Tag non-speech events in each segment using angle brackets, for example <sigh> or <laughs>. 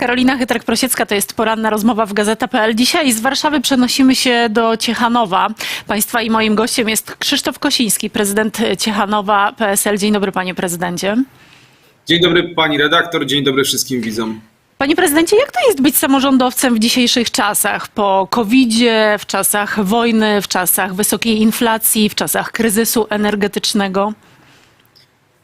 Karolina Chytrek-Prosiecka, to jest poranna rozmowa w Gazeta.pl. Dzisiaj z Warszawy przenosimy się do Ciechanowa. Państwa i moim gościem jest Krzysztof Kosiński, prezydent Ciechanowa PSL. Dzień dobry panie prezydencie. Dzień dobry pani redaktor, dzień dobry wszystkim widzom. Panie prezydencie, jak to jest być samorządowcem w dzisiejszych czasach? Po COVID-zie, w czasach wojny, w czasach wysokiej inflacji, w czasach kryzysu energetycznego?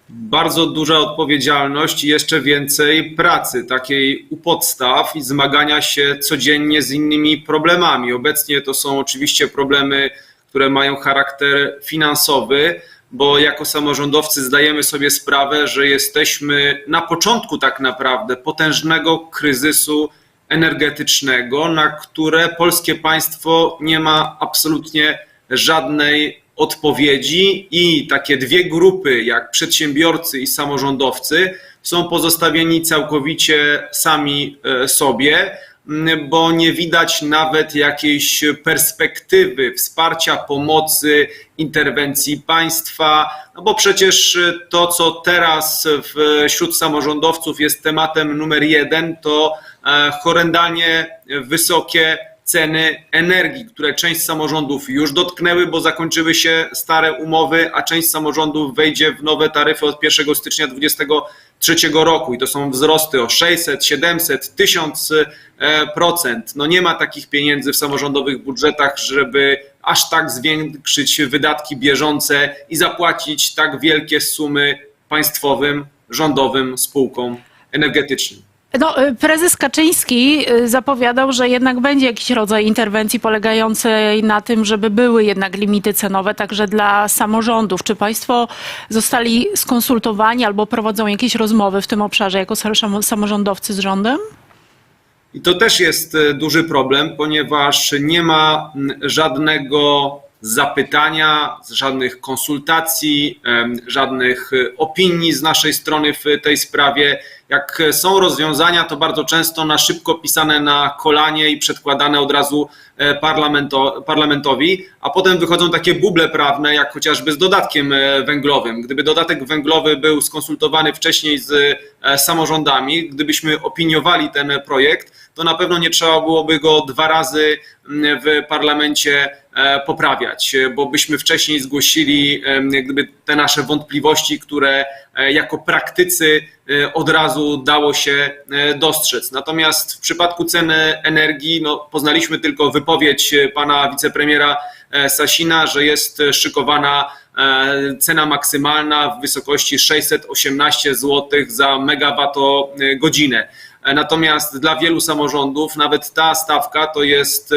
Bardzo duża odpowiedzialność i jeszcze więcej pracy, takiej u podstaw i zmagania się codziennie z innymi problemami. Obecnie to są oczywiście problemy, które mają charakter finansowy, bo jako samorządowcy zdajemy sobie sprawę, że jesteśmy na początku tak naprawdę potężnego kryzysu energetycznego, na które polskie państwo nie ma absolutnie żadnej odpowiedzi i takie dwie grupy, jak przedsiębiorcy i samorządowcy, są pozostawieni całkowicie sami e, sobie, bo nie widać nawet jakiejś perspektywy wsparcia, pomocy, interwencji państwa, no bo przecież to, co teraz wśród samorządowców jest tematem numer jeden, to e, horrendalnie wysokie ceny energii, które część samorządów już dotknęły, bo zakończyły się stare umowy, a część samorządów wejdzie w nowe taryfy od 1 stycznia 2023 roku i to są wzrosty o 600, 700, 1000 e, procent. No nie ma takich pieniędzy w samorządowych budżetach, żeby aż tak zwiększyć wydatki bieżące i zapłacić tak wielkie sumy państwowym, rządowym spółkom energetycznym. No, y, prezes Kaczyński y, zapowiadał, że jednak będzie jakiś rodzaj interwencji polegającej na tym, żeby były jednak limity cenowe także dla samorządów. Czy państwo zostali skonsultowani albo prowadzą jakieś rozmowy w tym obszarze jako sam- samorządowcy z rządem? I to też jest e, duży problem, ponieważ nie ma mm, żadnego zapytania, żadnych konsultacji, żadnych e, opinii z naszej strony w tej sprawie. Jak są rozwiązania, to bardzo często na szybko pisane na kolanie i przedkładane od razu e, parlamento, parlamentowi, a potem wychodzą takie buble prawne, jak chociażby z dodatkiem e, węglowym. Gdyby dodatek węglowy był skonsultowany wcześniej z samorządami, gdybyśmy opiniowali ten projekt, to na pewno nie trzeba byłoby go dwa razy mm, w parlamencie e, poprawiać, e, bo byśmy wcześniej zgłosili jak gdyby te nasze wątpliwości, które e, jako praktycy e, od razu dało się e, dostrzec. Natomiast w przypadku ceny energii no, poznaliśmy tylko wypowiedź e, pana wicepremiera e, Sasina, że jest e, szykowana e, cena maksymalna w wysokości 618 zł za megawattogodzinę. E, Natomiast dla wielu samorządów nawet ta stawka to jest e,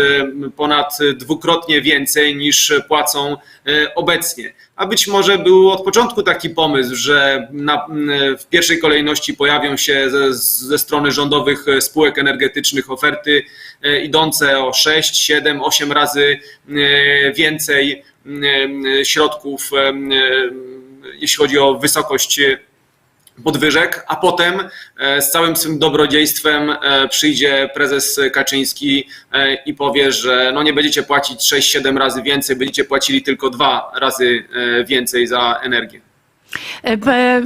ponad dwukrotnie więcej niż płacą e, obecnie. A być może był od początku taki pomysł, że na, w pierwszej kolejności pojawią się ze, ze strony rządowych spółek energetycznych oferty idące o 6, 7, 8 razy więcej środków, jeśli chodzi o wysokość podwyżek, a potem e, z całym swym dobrodziejstwem e, przyjdzie prezes Kaczyński e, i powie, że no nie będziecie płacić 6-7 razy więcej, będziecie płacili tylko dwa razy więcej za energię. E, p-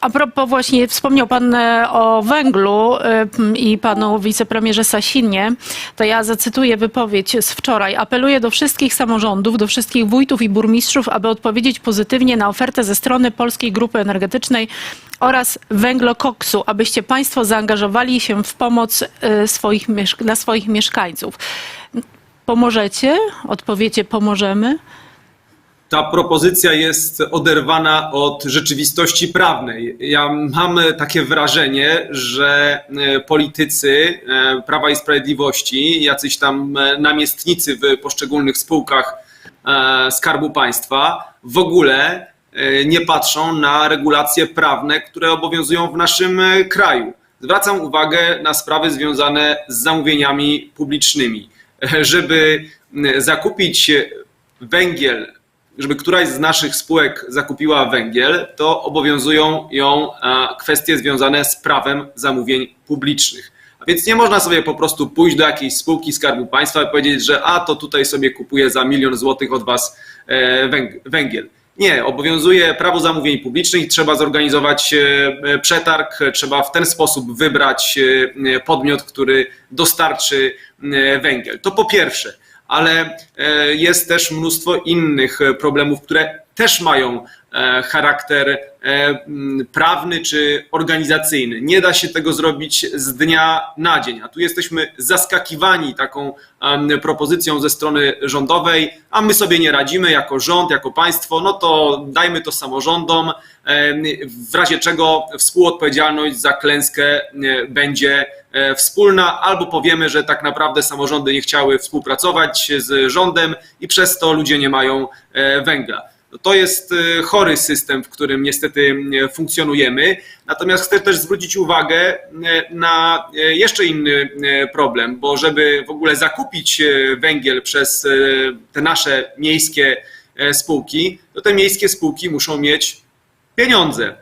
A propos właśnie, wspomniał Pan e, o węglu e, i Panu wicepremierze Sasinie, to ja zacytuję wypowiedź z wczoraj. Apeluję do wszystkich samorządów, do wszystkich wójtów i burmistrzów, aby odpowiedzieć pozytywnie na ofertę ze strony Polskiej Grupy Energetycznej oraz węglokoksu, abyście Państwo zaangażowali się w pomoc e, swoich, dla swoich mieszkańców. Pomożecie? Odpowiecie pomożemy? Ta propozycja jest oderwana od rzeczywistości prawnej. Ja mam takie wrażenie, że e, politycy e, Prawa i Sprawiedliwości, jacyś tam e, namiestnicy w poszczególnych spółkach Skarbu Państwa w ogóle nie patrzą na regulacje prawne, które obowiązują w naszym kraju. Zwracam uwagę na sprawy związane z zamówieniami publicznymi. Żeby zakupić węgiel żeby któraś z naszych spółek zakupiła węgiel, to obowiązują ją e, kwestie związane z prawem zamówień publicznych. A więc nie można sobie po prostu pójść do jakiejś spółki Skarbu Państwa i powiedzieć, że a to tutaj sobie kupuję za milion złotych od was e, węg- węgiel. Nie, obowiązuje prawo zamówień publicznych trzeba zorganizować e, przetarg, trzeba w ten sposób wybrać podmiot, który dostarczy węgiel. To po pierwsze, ale e, jest też mnóstwo innych problemów, które też mają e, charakter prawny czy organizacyjny. Nie da się tego zrobić z dnia na dzień, a tu jesteśmy zaskakiwani taką propozycją ze strony rządowej, a my sobie nie radzimy jako rząd, jako państwo, no to dajmy to samorządom, em, w razie czego współodpowiedzialność za klęskę e, będzie e, wspólna, albo powiemy, że tak naprawdę samorządy nie chciały współpracować z rządem i przez to ludzie nie mają e, węgla. To jest e, chory system, w którym niestety e, funkcjonujemy. Natomiast chcę też zwrócić uwagę e, na jeszcze inny problem, bo żeby w ogóle zakupić węgiel przez te nasze miejskie spółki, to te miejskie spółki muszą mieć pieniądze.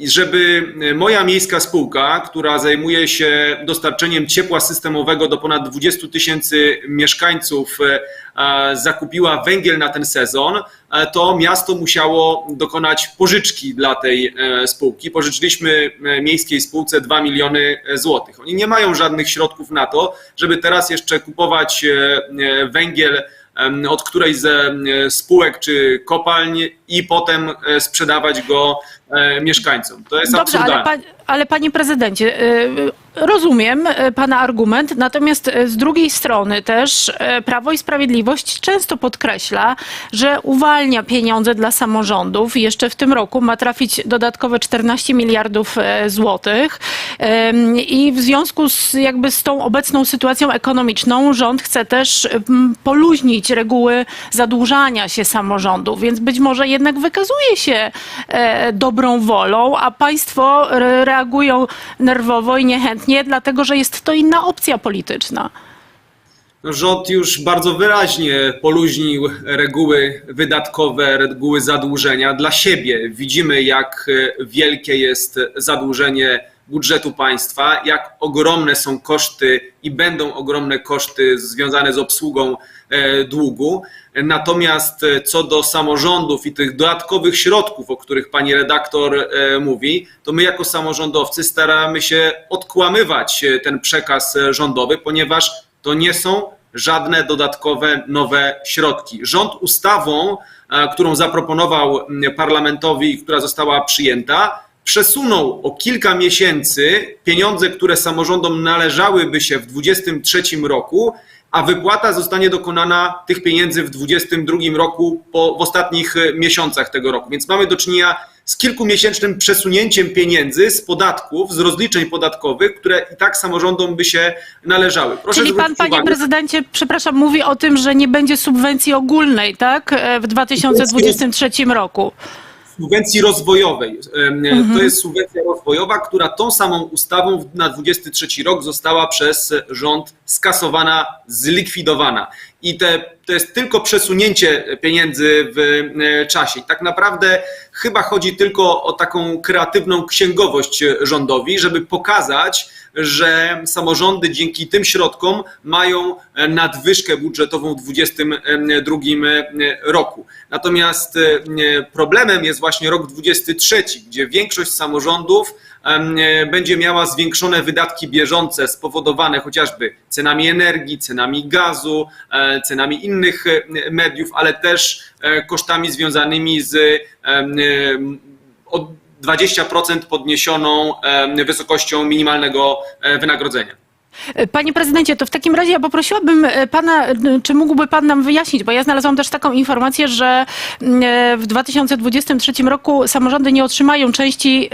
E, żeby moja miejska spółka, która zajmuje się dostarczeniem ciepła systemowego do ponad 20 tysięcy mieszkańców, e, e, zakupiła węgiel na ten sezon, e, to miasto musiało dokonać pożyczki dla tej e, spółki. Pożyczyliśmy e, miejskiej spółce 2 miliony złotych. Oni nie mają żadnych środków na to, żeby teraz jeszcze kupować e, e, węgiel od którejś ze e, spółek czy kopalń i potem e, sprzedawać go e, mieszkańcom. To jest Dobrze, ale, absurdalne. pa, ale panie prezydencie, y, rozumiem y, pana argument, natomiast y, z drugiej strony też y, Prawo i Sprawiedliwość często podkreśla, że uwalnia pieniądze dla samorządów. Jeszcze w tym roku ma trafić dodatkowe 14 miliardów e, złotych. I w związku z jakby z tą obecną sytuacją ekonomiczną rząd chce też poluźnić reguły zadłużania się samorządów, więc być może jednak wykazuje się e, dobrą wolą, a państwo re- reagują nerwowo i niechętnie, dlatego że jest to inna opcja polityczna. Rząd już bardzo wyraźnie poluźnił reguły wydatkowe, reguły zadłużenia dla siebie. Widzimy, jak wielkie jest zadłużenie budżetu państwa, jak ogromne są koszty i będą ogromne koszty związane z obsługą e, długu. Natomiast e, co do samorządów i tych dodatkowych środków, o których pani redaktor e, mówi, to my jako samorządowcy staramy się odkłamywać ten przekaz rządowy, ponieważ to nie są żadne dodatkowe nowe środki. Rząd ustawą, którą zaproponował parlamentowi, która została przyjęta, przesunął o kilka miesięcy pieniądze, które samorządom należałyby się w 2023 roku, a wypłata zostanie dokonana tych pieniędzy w 2022 roku, po, w ostatnich e, miesiącach tego roku. Więc mamy do czynienia z kilkumiesięcznym przesunięciem pieniędzy z podatków, z rozliczeń podatkowych, które i tak samorządom by się należały. Proszę Czyli pan, panie uwagę, prezydencie, przepraszam, mówi o tym, że nie będzie subwencji ogólnej, tak? e, W 2023 roku. Subwencji rozwojowej. Em, To jest subwencja rozwojowa, która tą samą ustawą na 23 rok została przez rząd skasowana, zlikwidowana. I te, to jest tylko przesunięcie pieniędzy w e, czasie. I tak naprawdę chyba chodzi tylko o taką kreatywną księgowość rządowi, żeby pokazać, że samorządy dzięki tym środkom mają e, nadwyżkę budżetową w 2022 roku. Natomiast e, problemem jest właśnie rok 2023, gdzie większość samorządów e, będzie miała zwiększone wydatki bieżące spowodowane chociażby cenami energii, cenami gazu, e, cenami innych e, mediów, ale też e, kosztami związanymi z e, 20% podniesioną wysokością minimalnego e, wynagrodzenia. E, Panie prezydencie, to w takim razie ja poprosiłabym e, pana, czy mógłby pan nam wyjaśnić, bo ja znalazłam też taką informację, że w 2023 roku samorządy nie otrzymają części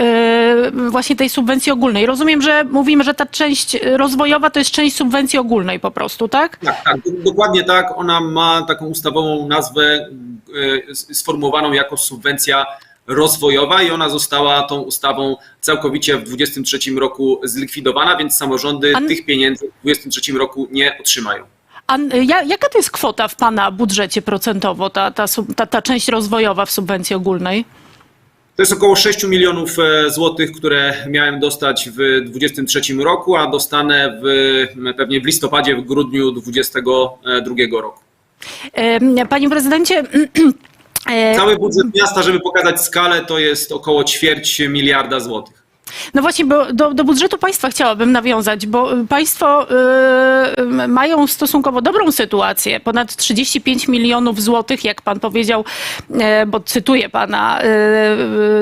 właśnie tej subwencji ogólnej. Rozumiem, że mówimy, że ta część rozwojowa to jest część subwencji ogólnej po prostu, tak? Tak, tak, do- dokładnie tak. Ona ma taką ustawową nazwę sformułowaną jako subwencja rozwojowa i ona została tą ustawą całkowicie w 2023 roku zlikwidowana, więc samorządy An- tych pieniędzy w 2023 roku nie otrzymają. A ja, jaka to jest kwota w pana budżecie procentowo, ta, ta, ta, ta część rozwojowa w subwencji ogólnej? To jest około 6 milionów e, złotych, które miałem dostać w 2023 roku, a dostanę w, pewnie w listopadzie, w grudniu 2022 roku. Panie prezydencie, <clears throat> Cały budżet miasta, żeby pokazać skalę, to jest około ćwierć miliarda złotych. No właśnie, bo do, do budżetu państwa chciałabym nawiązać, bo y, państwo y, mają stosunkowo dobrą sytuację. Ponad 35 milionów złotych, jak pan powiedział, e, bo cytuję pana, y,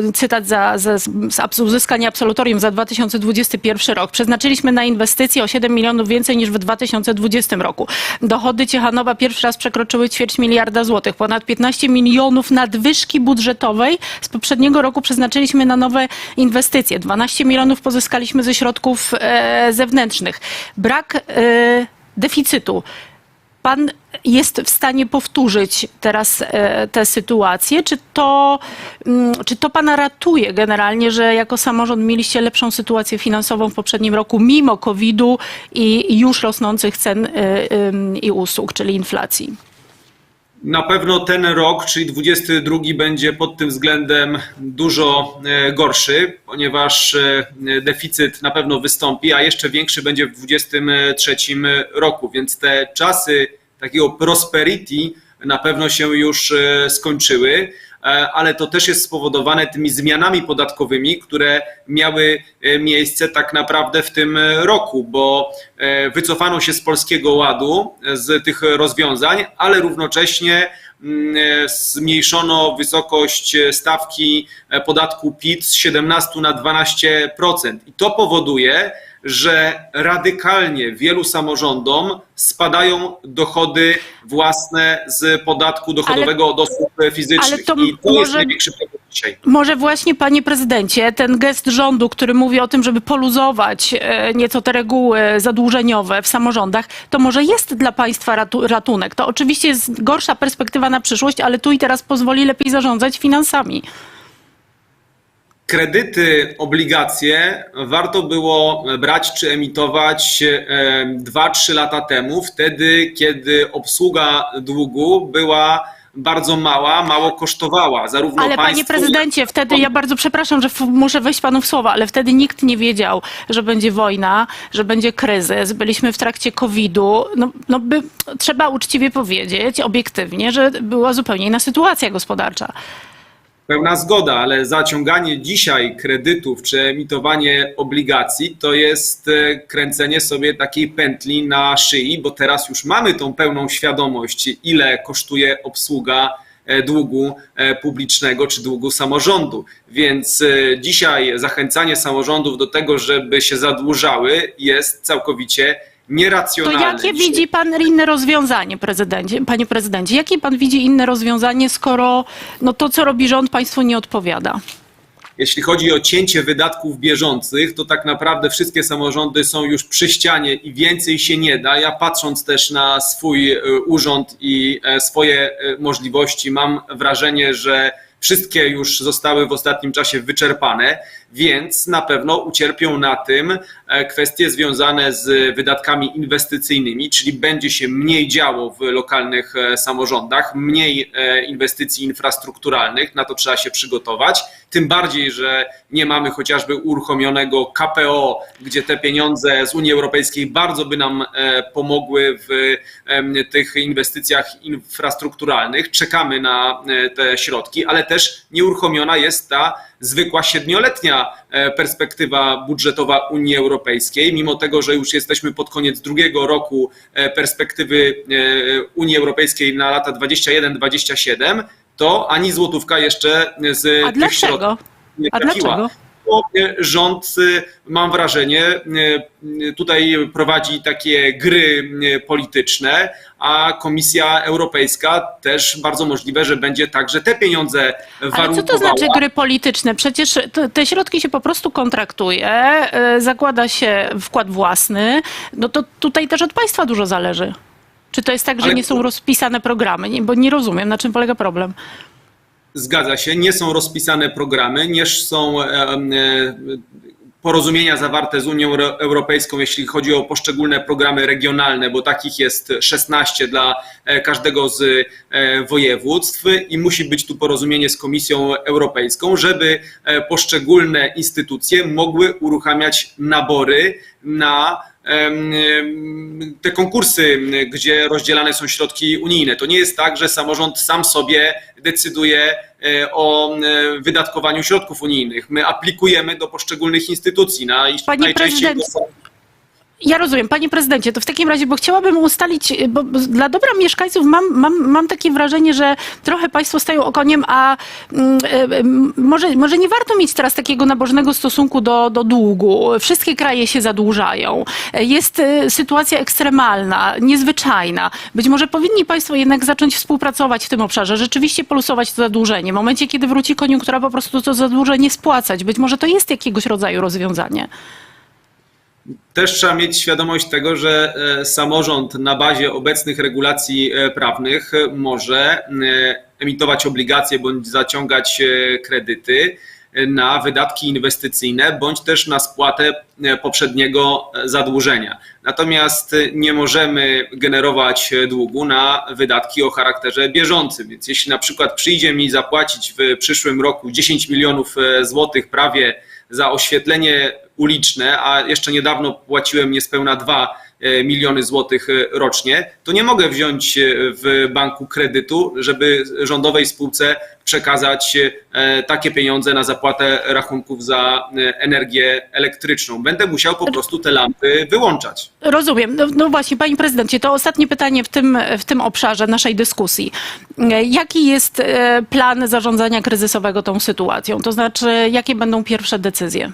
y, cytat za, za, z uzyskania absolutorium za 2021 rok. Przeznaczyliśmy na inwestycje o 7 milionów więcej niż w 2020 roku. Dochody Ciechanowa pierwszy raz przekroczyły ćwierć miliarda złotych. Ponad 15 milionów nadwyżki budżetowej z poprzedniego roku przeznaczyliśmy na nowe inwestycje. 12 milionów pozyskaliśmy ze środków e, zewnętrznych. Brak e, deficytu. Pan jest w stanie powtórzyć teraz e, tę sytuację? Czy to, mm, czy to pana ratuje generalnie, że jako samorząd mieliście lepszą sytuację finansową w poprzednim roku, mimo COVID-u i już rosnących cen i usług, czyli inflacji? Na pewno ten rok, czyli 22, będzie pod tym względem dużo e, gorszy, ponieważ e, deficyt na pewno wystąpi, a jeszcze większy będzie w 23 roku, więc te czasy takiego prosperity na pewno się już e, skończyły, ale to też jest spowodowane tymi zmianami podatkowymi, które miały e, miejsce tak naprawdę w tym e, roku, bo e, wycofano się z polskiego ładu, e, z tych rozwiązań, ale równocześnie mm, e, zmniejszono wysokość e, stawki e, podatku PIT z 17 na 12%. I to powoduje, że radykalnie wielu samorządom spadają dochody własne z podatku dochodowego od osób fizycznych. ale to I to jest może- największy problem dzisiaj. Może właśnie, panie prezydencie, ten gest rządu, który mówi o tym, żeby poluzować e, nieco te reguły zadłużeniowe w samorządach, to może jest dla państwa ratu, ratunek. To oczywiście jest gorsza perspektywa na przyszłość, ale tu i teraz pozwoli lepiej zarządzać finansami. Kredyty, obligacje warto było brać czy emitować 2-3 lata temu, wtedy kiedy obsługa długu była bardzo mała, mało kosztowała. Zarówno Ale panie państwu, prezydencie, wtedy ja bardzo przepraszam, że muszę wejść panu w słowa, ale wtedy nikt nie wiedział, że będzie wojna, że będzie kryzys. Byliśmy w trakcie COVID-u. No, no by, trzeba uczciwie powiedzieć, obiektywnie, że była zupełnie inna sytuacja gospodarcza. Pełna zgoda, ale zaciąganie dzisiaj kredytów czy emitowanie obligacji to jest e, kręcenie sobie takiej pętli na szyi, bo teraz już mamy tą pełną świadomość, ile kosztuje obsługa e, długu e, publicznego czy długu samorządu. Więc dzisiaj zachęcanie samorządów do tego, żeby się zadłużały, jest całkowicie To nieracjonalne. jakie Dzisiaj- widzi pan inne rozwiązanie, prezydencie, panie prezydencie? Jakie pan widzi inne rozwiązanie, skoro no, to, co robi rząd, państwu nie odpowiada? Jeśli chodzi o cięcie wydatków bieżących, to tak naprawdę wszystkie samorządy są już przy ścianie i więcej się nie da. Ja patrząc też na swój e, urząd i e, swoje e, możliwości, mam wrażenie, że wszystkie już zostały w ostatnim czasie wyczerpane, więc na pewno ucierpią na tym e, kwestie związane z wydatkami inwestycyjnymi, czyli będzie się mniej działo w lokalnych e, samorządach, mniej e, inwestycji infrastrukturalnych, na to trzeba się przygotować. Tym bardziej, że nie mamy chociażby uruchomionego KPO, gdzie te pieniądze z Unii Europejskiej bardzo by nam pomogły w tych inwestycjach infrastrukturalnych. Czekamy na te środki, ale też nieuruchomiona jest ta zwykła siedmioletnia e, perspektywa budżetowa Unii Europejskiej, mimo tego, że już jesteśmy pod koniec drugiego roku e, perspektywy e, Unii Europejskiej na lata 21-27, to ani złotówka jeszcze z A tych środków dlaczego? nie A trafiła. dlaczego? Bo rząd, mam wrażenie, e, e, tutaj prowadzi takie gry e, polityczne, a Komisja Europejska też bardzo możliwe, że będzie także te pieniądze Ale warunkowała. co to znaczy gry polityczne? Przecież te, środki się po prostu kontraktuje, zakłada się wkład własny. No to tutaj też od państwa dużo zależy. Czy to jest tak, że Ale- nie są rozpisane programy? Bo nie rozumiem, na czym polega problem. Zgadza się, nie są rozpisane programy, nie są e, porozumienia zawarte z Unią Euro- Europejską, jeśli chodzi o poszczególne programy regionalne, bo takich jest 16 dla e, każdego z e, województw i musi być tu porozumienie z Komisją Europejską, żeby poszczególne instytucje mogły uruchamiać nabory na te konkursy, gdzie rozdzielane są środki unijne. To nie jest tak, że samorząd sam sobie decyduje e, o e, wydatkowaniu środków unijnych. My aplikujemy do poszczególnych instytucji. Na, Panie najczęściej to prezydencie, są Ja rozumiem, panie prezydencie, to w takim razie, bo chciałabym ustalić, bo bo dla dobra mieszkańców mam, mam, mam takie wrażenie, że trochę państwo stają okoniem, a mm, e, m, może, może nie warto mieć teraz takiego nabożnego stosunku do, do długu. Wszystkie kraje się zadłużają. Jest sytuacja ekstremalna, niezwyczajna. Być może powinni państwo jednak zacząć współpracować w tym obszarze, rzeczywiście polusować to zadłużenie. W momencie, kiedy wróci koniunktura, po prostu to zadłużenie spłacać. Być może to jest jakiegoś rodzaju rozwiązanie. Też trzeba mieć świadomość tego, że e, samorząd na bazie obecnych regulacji e, prawnych może e, emitować obligacje bądź zaciągać kredyty na wydatki inwestycyjne bądź też na spłatę poprzedniego zadłużenia. Natomiast nie możemy generować długu na wydatki o charakterze bieżącym. Więc jeśli na przykład przyjdzie mi zapłacić w przyszłym roku 10 milionów złotych prawie za oświetlenie uliczne, a jeszcze niedawno płaciłem niespełna 2 miliony złotych e, rocznie, to nie mogę wziąć e, w banku kredytu, żeby rządowej spółce przekazać e, takie pieniądze na zapłatę rachunków za e, energię elektryczną. Będę musiał po prostu te lampy wyłączać. Rozumiem. No, no właśnie, panie prezydencie, to ostatnie pytanie w tym, w tym obszarze naszej dyskusji. E, Jaki jest e, plan zarządzania kryzysowego tą sytuacją? To znaczy, jakie będą pierwsze decyzje?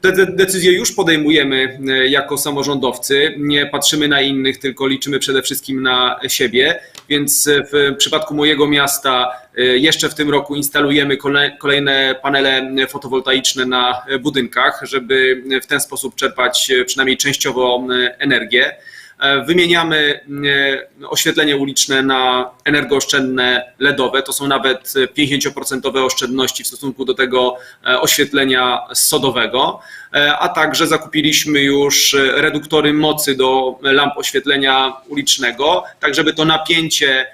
Te de- decyzje już podejmujemy e, jako samorządowcy. Nie patrzymy na innych, tylko liczymy przede wszystkim na siebie. Więc e, w przypadku mojego miasta e, jeszcze w tym roku instalujemy kole- kolejne panele fotowoltaiczne na budynkach, żeby w ten sposób czerpać przynajmniej częściowo energię. E, Wymieniamy e, oświetlenie uliczne na energooszczędne LEDowe. To są nawet 50% oszczędności w stosunku do tego e, oświetlenia sodowego. A także zakupiliśmy już reduktory mocy do lamp oświetlenia ulicznego, tak żeby to napięcie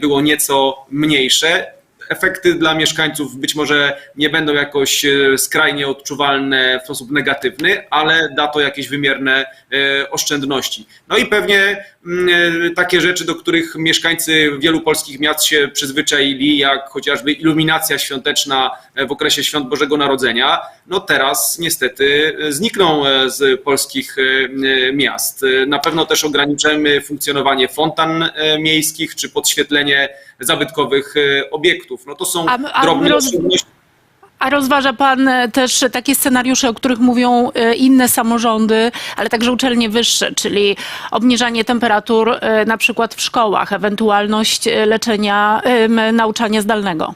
było nieco mniejsze efekty dla mieszkańców być może nie będą jakoś e, skrajnie odczuwalne w sposób negatywny, ale da to jakieś wymierne e, oszczędności. No i pewnie mm, e, takie rzeczy, do których mieszkańcy wielu polskich miast się przyzwyczaili, jak chociażby iluminacja świąteczna w okresie świąt Bożego Narodzenia, no teraz niestety znikną z polskich miast. Na pewno też ograniczymy funkcjonowanie fontan miejskich czy podświetlenie zabytkowych e, obiektów. No to są A- a drobne roz- oszczędności. A rozważa pan e, też takie scenariusze, o których mówią e, inne samorządy, ale także uczelnie wyższe, czyli obniżanie temperatur na przykład w szkołach, ewentualność leczenia, nauczania zdalnego?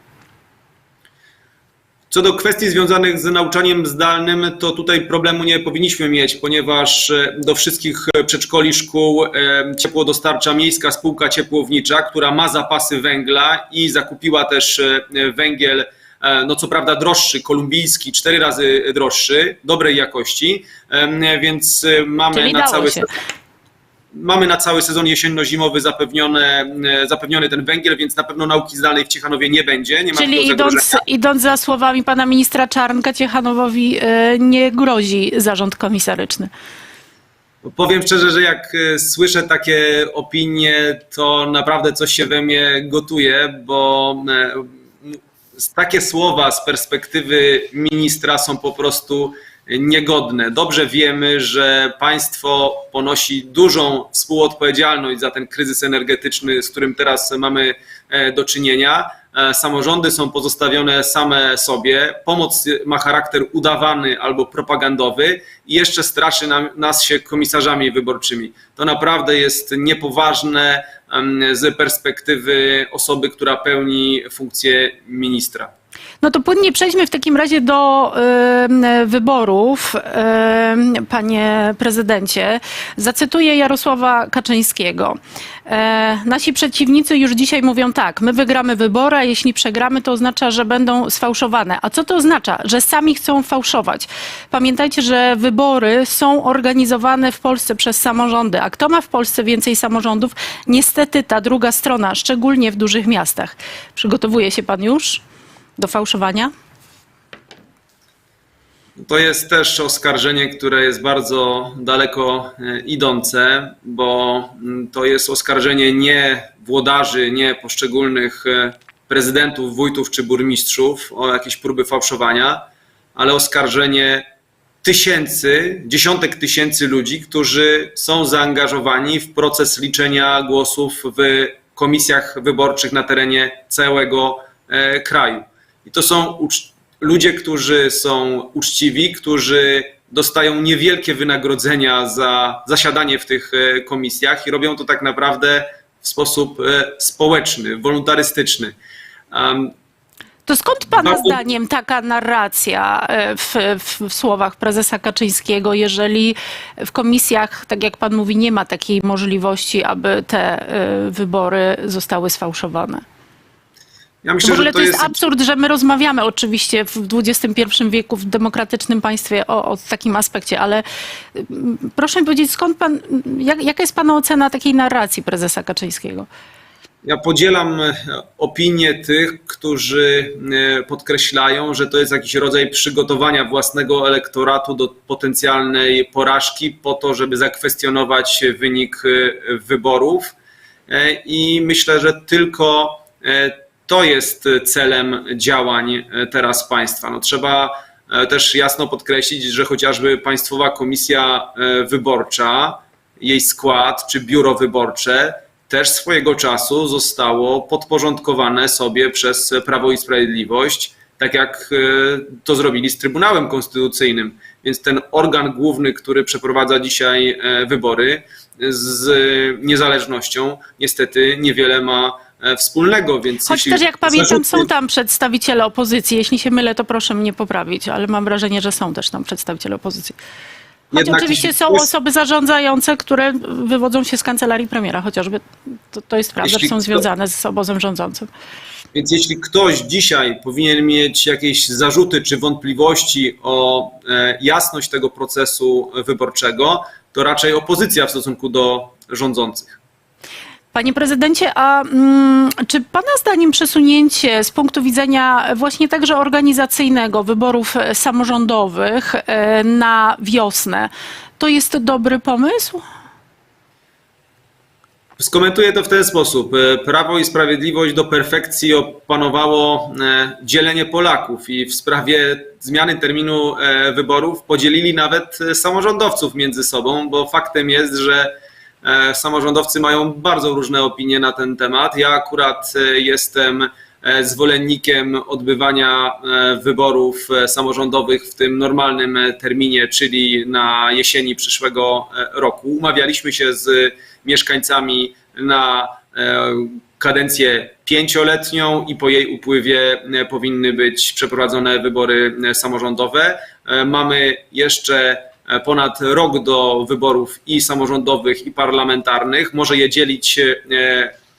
Co do kwestii związanych z nauczaniem zdalnym, to tutaj problemu nie powinniśmy mieć, ponieważ e, do wszystkich przedszkoli, szkół e, ciepło dostarcza Miejska Spółka Ciepłownicza, która ma zapasy węgla i zakupiła też e, węgiel, e, no co prawda droższy, kolumbijski, cztery razy droższy, dobrej jakości, e, więc e, mamy Czyli na cały się. Mamy na cały sezon jesienno-zimowy zapewnione, e, zapewniony ten węgiel, więc na pewno nauki zdalnej w Ciechanowie nie będzie. Nie Czyli idąc, idąc za słowami pana ministra Czarnka, Ciechanowowi e, nie grozi zarząd komisaryczny. Powiem szczerze, że jak e, słyszę takie opinie, to naprawdę coś się we mnie gotuje, bo takie słowa z perspektywy ministra są po prostu niegodne. Dobrze wiemy, że państwo ponosi dużą współodpowiedzialność za ten kryzys energetyczny, z którym teraz mamy e, do czynienia. E, Samorządy są pozostawione same sobie. Pomoc ma charakter udawany albo propagandowy i jeszcze straszy nam, nas się komisarzami wyborczymi. To naprawdę jest niepoważne z perspektywy osoby, która pełni funkcję ministra. No to płynnie przejdźmy w takim razie do em, wyborów, em, panie prezydencie. Zacytuję Jarosława Kaczyńskiego. E, nasi przeciwnicy już dzisiaj mówią tak, my wygramy wybory, a jeśli przegramy, to oznacza, że będą sfałszowane. A co to oznacza? Że sami chcą fałszować. Pamiętajcie, że wybory są organizowane w Polsce przez samorządy. A kto ma w Polsce więcej samorządów? Niestety ta druga strona, szczególnie w dużych miastach. Przygotowuje się pan już? Do fałszowania? To jest też oskarżenie, które jest bardzo daleko e, idące, bo mm, to jest oskarżenie nie włodarzy, nie poszczególnych e, prezydentów, wójtów czy burmistrzów o jakieś próby fałszowania, ale oskarżenie tysięcy, dziesiątek tysięcy ludzi, którzy są zaangażowani w proces liczenia głosów w komisjach wyborczych na terenie całego e, kraju. I to są ludzie, którzy są uczciwi, którzy dostają niewielkie wynagrodzenia za zasiadanie w tych e, komisjach i robią to tak naprawdę w sposób e, społeczny, wolontarystyczny. To skąd Pana zdaniem taka narracja e, w, w, słowach prezesa Kaczyńskiego, jeżeli w komisjach, tak jak Pan mówi, nie ma takiej możliwości, aby te wybory zostały sfałszowane? Ja w myślę, ogóle że to jest absurd, że my rozmawiamy oczywiście w XXI wieku w demokratycznym państwie o, o takim aspekcie, ale mm, proszę mi powiedzieć, skąd pan, jak, jaka jest pana ocena takiej narracji prezesa Kaczyńskiego? Ja podzielam e, opinię tych, którzy e, podkreślają, że to jest jakiś rodzaj przygotowania własnego elektoratu do potencjalnej porażki po to, żeby zakwestionować wynik e, wyborów. I myślę, że tylko to jest celem działań e, teraz państwa. No, trzeba e, też jasno podkreślić, że chociażby Państwowa Komisja e, Wyborcza, jej skład czy biuro wyborcze też swojego czasu zostało podporządkowane sobie przez Prawo i Sprawiedliwość, tak jak e, to zrobili z Trybunałem Konstytucyjnym. Więc ten organ główny, który przeprowadza dzisiaj e, wybory z niezależnością, niestety niewiele ma e, wspólnego. Więc Choć też jak pamiętam zarzuty- są tam przedstawiciele opozycji, jeśli się mylę to proszę mnie poprawić, ale mam wrażenie, że są też tam przedstawiciele opozycji. Choć Jednak oczywiście są ktoś- osoby zarządzające, które wywodzą się z kancelarii premiera, chociażby to, to jest prawda, Jeśli że są kto- związane z obozem rządzącym. Więc jeśli ktoś dzisiaj powinien mieć jakieś zarzuty czy wątpliwości o e, jasność tego procesu wyborczego, to raczej opozycja w stosunku do rządzących. Panie prezydencie, a mm, czy pana zdaniem przesunięcie z punktu widzenia właśnie także organizacyjnego wyborów e, samorządowych e, na wiosnę to jest dobry pomysł? Skomentuję to w ten sposób. E, Prawo i Sprawiedliwość do perfekcji opanowało dzielenie Polaków i w sprawie zmiany terminu wyborów podzielili nawet samorządowców między sobą, bo faktem jest, że samorządowcy mają bardzo różne opinie na ten temat. Ja akurat e, jestem e, zwolennikiem odbywania e, wyborów e, samorządowych w tym normalnym e, terminie, czyli na jesieni przyszłego e, roku. Umawialiśmy się z mieszkańcami na e, kadencję pięcioletnią i po jej upływie e, powinny być przeprowadzone wybory e, samorządowe. E, Mamy jeszcze e, ponad rok do wyborów i samorządowych, i parlamentarnych. Może je dzielić e,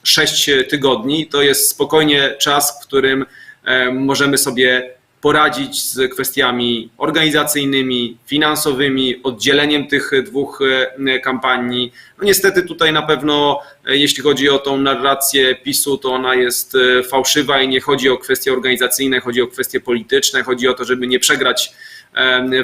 sześć tygodni. To jest spokojnie czas, w którym e, możemy sobie poradzić z kwestiami organizacyjnymi, finansowymi, oddzieleniem tych dwóch e, kampanii. No niestety tutaj na pewno, e, jeśli chodzi o tą narrację PiSu, to ona jest e, fałszywa i nie chodzi o kwestie organizacyjne, chodzi o kwestie polityczne, chodzi o to, żeby nie przegrać e,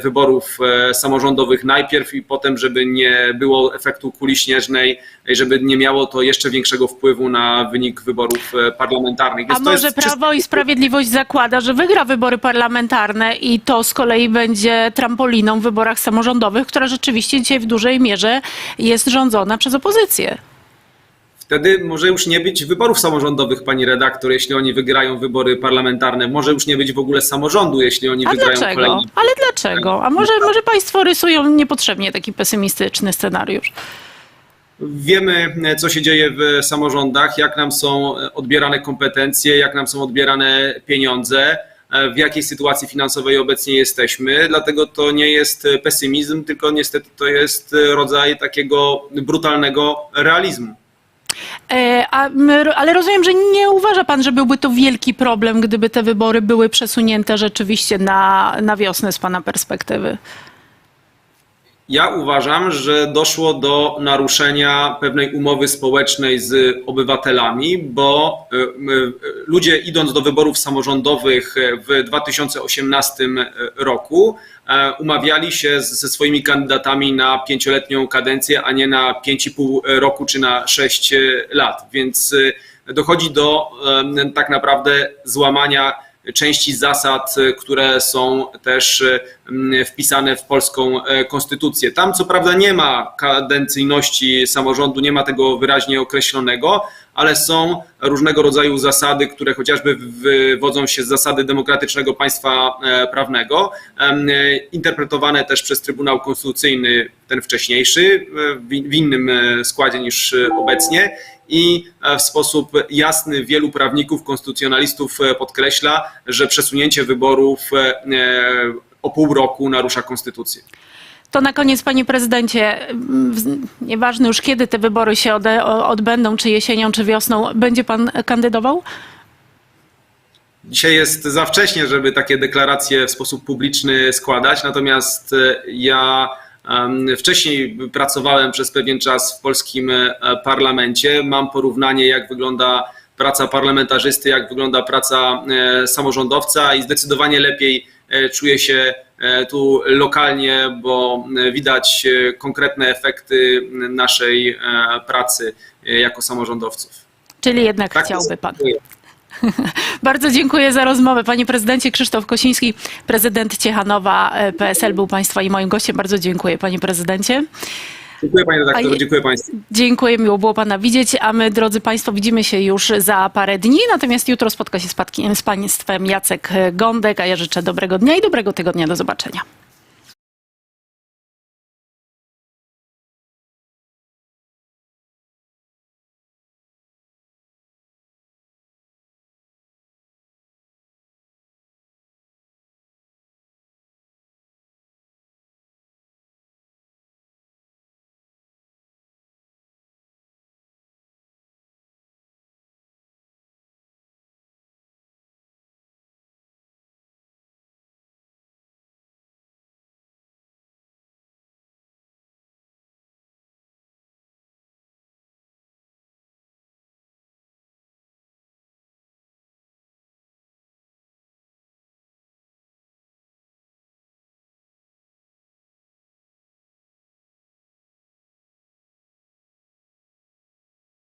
wyborów e, samorządowych najpierw i potem, żeby nie było efektu kuli śnieżnej, i żeby nie miało to jeszcze większego wpływu na wynik wyborów e, parlamentarnych. A Więc to może Prawo i Sprawiedliwość zakłada, że wygra wybory parlamentarne i to z kolei będzie trampoliną w wyborach samorządowych, która rzeczywiście dzisiaj w dużej mierze jest rządzona przez opozycję. Wtedy może już nie być wyborów samorządowych, pani redaktor, jeśli oni wygrają wybory parlamentarne. Może już nie być w ogóle samorządu, jeśli oni A wygrają dlaczego? kolejne. Ale dlaczego? A może, może państwo rysują niepotrzebnie taki pesymistyczny scenariusz? Wiemy, co się dzieje w samorządach, jak nam są odbierane kompetencje, jak nam są odbierane pieniądze, w jakiej sytuacji finansowej obecnie jesteśmy. Dlatego to nie jest pesymizm, tylko niestety to jest rodzaj takiego brutalnego realizmu. E, A, ale rozumiem, że nie uważa pan, że byłby to wielki problem, gdyby te wybory były przesunięte rzeczywiście na, na wiosnę z pana perspektywy. Ja uważam, że doszło do naruszenia pewnej umowy społecznej z obywatelami, bo y, y, ludzie idąc do wyborów samorządowych w 2018 roku e, umawiali się ze swoimi kandydatami na pięcioletnią kadencję, a nie na 5,5 roku czy na 6 lat. Więc dochodzi do tak naprawdę złamania części zasad, e, które są też m, wpisane w polską e, konstytucję. Tam co prawda nie ma kadencyjności samorządu, nie ma tego wyraźnie określonego, ale są różnego rodzaju zasady, które chociażby wywodzą się z zasady demokratycznego państwa e, prawnego, e, interpretowane też przez Trybunał Konstytucyjny, ten wcześniejszy, w innym składzie niż obecnie i e, w sposób jasny wielu prawników, konstytucjonalistów e, podkreśla, że przesunięcie wyborów e, o pół roku narusza konstytucję. To na koniec, panie prezydencie, m, w- nieważne już kiedy te wybory się odbędą, czy jesienią, czy wiosną, będzie pan kandydował? Dzisiaj jest za wcześnie, żeby takie deklaracje w sposób publiczny składać, natomiast ja wcześniej pracowałem przez pewien czas w polskim e, parlamencie. Mam porównanie, jak wygląda praca parlamentarzysty, jak wygląda praca e, samorządowca i zdecydowanie lepiej e, czuję się tu lokalnie, bo widać konkretne efekty naszej pracy jako samorządowców. Czyli jednak Tak, chciałby pan. <laughs> Bardzo dziękuję za rozmowę. Panie prezydencie Krzysztof Kosiński, prezydent Ciechanowa e, PSL był państwa i moim gościem. Bardzo dziękuję, panie prezydencie. Dziękuję panie redaktorze, dziękuję państwu. Dziękuję, miło było pana widzieć, a my, drodzy państwo, widzimy się już za parę dni, natomiast jutro spotka się z, z państwem Jacek Gądek, a ja życzę dobrego dnia i dobrego tygodnia. Do zobaczenia.